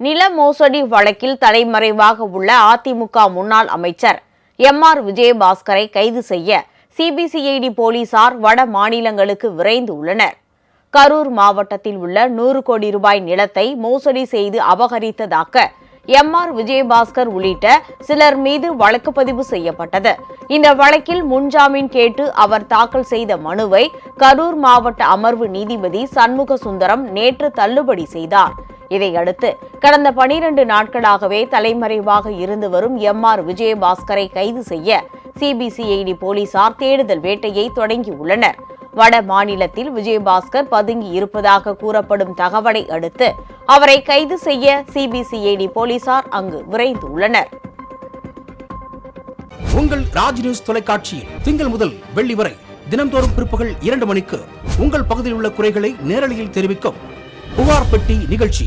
நில மோசடி வழக்கில் தலைமறைவாக உள்ள அதிமுக முன்னாள் அமைச்சர் எம் ஆர் விஜயபாஸ்கரை கைது செய்ய சிபிசிஐடி போலீசார் வட மாநிலங்களுக்கு விரைந்து உள்ளனர். கரூர் மாவட்டத்தில் உள்ள நூறு கோடி ரூபாய் நிலத்தை மோசடி செய்து அபகரித்ததாக எம் ஆர் விஜயபாஸ்கர் உள்ளிட்ட சிலர் மீது வழக்கு பதிவு செய்யப்பட்டது. இந்த வழக்கில் முன்ஜாமீன் கேட்டு அவர் தாக்கல் செய்த மனுவை கரூர் மாவட்ட அமர்வு நீதிபதி சண்முக சுந்தரம் நேற்று தள்ளுபடி செய்தார். இதையடுத்து கடந்த பனிரண்டு நாட்களாகவே தலைமறைவாக இருந்து வரும் எம் ஆர் விஜயபாஸ்கரை கைது செய்ய சிபிசிஐடி போலீசார் தேடுதல் வேட்டையை தொடங்கியுள்ளனர். வட மாநிலத்தில் விஜயபாஸ்கர் பதுங்கி இருப்பதாக கூறப்படும் தகவலை அடுத்து அவரை கைது செய்ய சிபிசிஐடி போலீசார் அங்கு விரைந்துள்ளனர். உங்கள் ராஜ் நியூஸ் தொலைக்காட்சியில் திங்கள் முதல் வெள்ளி வரை தினம்தோறும் பிற்பகல் இரண்டு மணிக்கு உங்கள் பகுதியில் உள்ள குறைகளை நேரலையில் தெரிவிக்கும் புகார் பெட்டி நிகழ்ச்சி.